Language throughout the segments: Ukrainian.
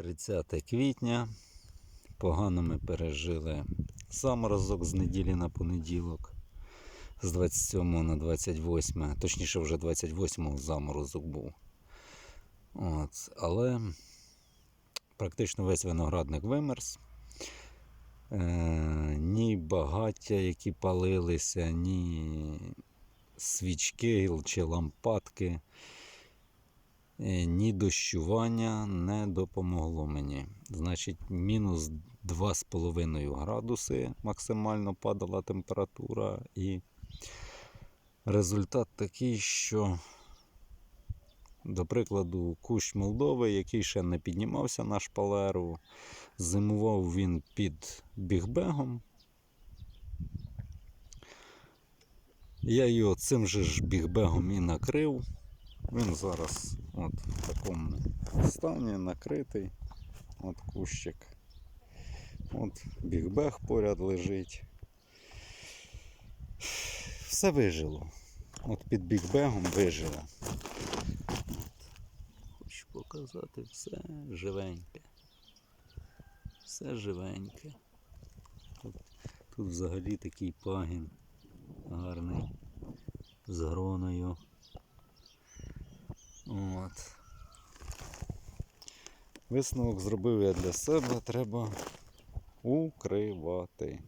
30 квітня. Погано ми пережили заморозок з неділі на понеділок. З 27 на 28, точніше вже 28 заморозок був. От, але практично весь виноградник вимерз. Е, ні багаття, які палилися, ні свічки чи лампадки, ні дощування не допомогло мені. Значить, мінус 2,5 градуси максимально падала температура, і результат такий, що, до прикладу, кущ Молдови, який ще не піднімався на шпалеру, зимував він під бігбегом. Я його цим же ж бігбегом і накрив. Він зараз от в такому стані накритий. От кущик. От бігбег поряд лежить. Все вижило. От під бігбегом вижило. Хочу показати все живеньке. Все живеньке. Тут, тут взагалі такий пагін гарний з гроною. От. Висновок зробив я для себе, треба укривати.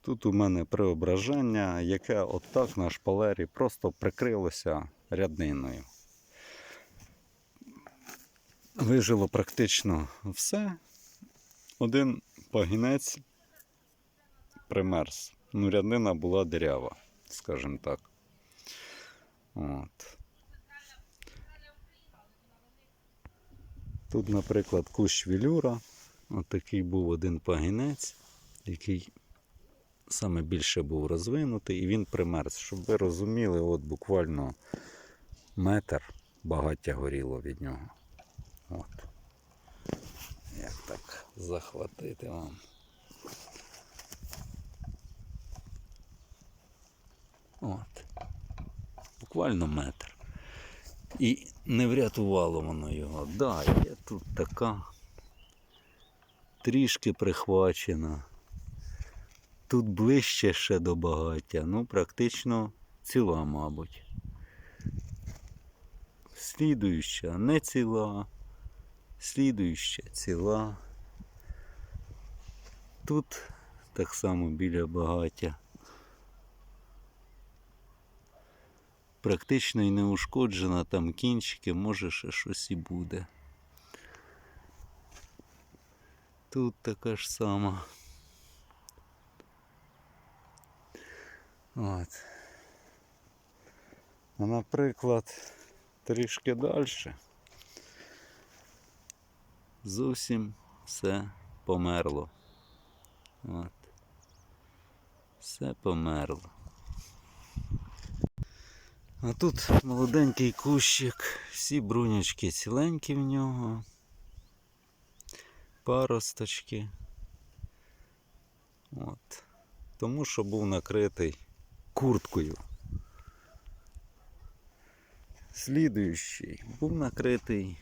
Тут у мене преображення, яке отак на шпалері просто прикрилося рядниною. Вижило практично все. Один пагінець примерз. Ну, ряднина була дирява, скажімо так. От. Тут, наприклад, кущ вілюра. От такий був один пагінець, який саме більше був розвинутий, і він примерз. Щоб ви розуміли, от буквально метр багаття горіло від нього. От. Як так захватити вам. От. Буквально метр. І не врятувало воно його. Да, є тут така трішки прихвачена. Тут ближче ще до багаття, ну практично ціла, мабуть. Слідуюча не ціла, слідуюча ціла. Тут так само біля багаття. Практично і не ушкоджена, там кінчики, може ще щось і буде. Тут така ж сама. От. А наприклад, трішки далі. Зовсім все померло. От. Все померло. А тут молоденький кущик, всі брунячки ціленькі в нього, паросточки. От. Тому що був накритий курткою. Слідуючий був накритий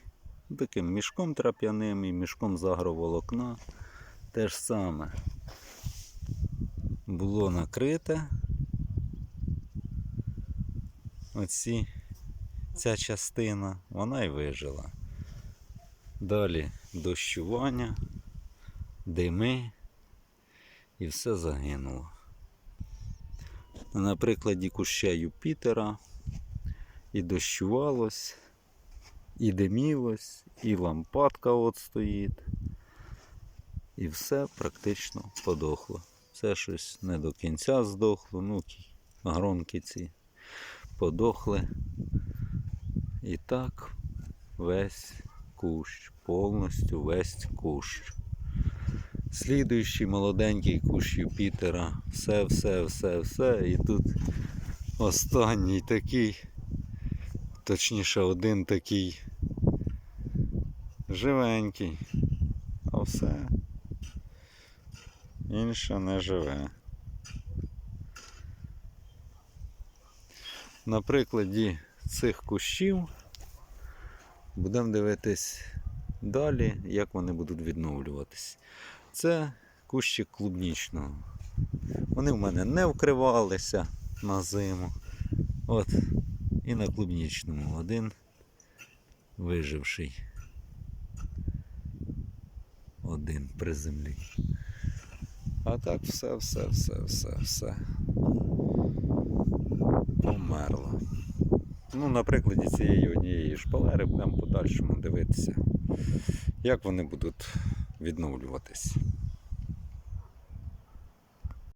таким мішком трап'яним і мішком з агроволокна. Те ж саме було накрите. Оці, ця частина, вона й вижила. Далі дощування, дими і все загинуло. На прикладі куща Юпітера і дощувалось, і димілось, і лампадка от стоїть. І все практично подохло. Все щось не до кінця здохло, ну гронки ці подохли. І так весь кущ, повністю весь кущ. Слідуючий молоденький кущ Юпітера. Все, все, все, все. І тут останній такий, точніше, один такий живенький, а все інше не живе. На прикладі цих кущів будемо дивитись далі, як вони будуть відновлюватись. Це кущик клубнічного. Вони в мене не вкривалися на зиму. От. І на клубнічному один виживший. Один при землі. А так все, все, все, все, все. Померло. Ну, на прикладі цієї однієї шпалери будемо подальшому дивитися, як вони будуть відновлюватись.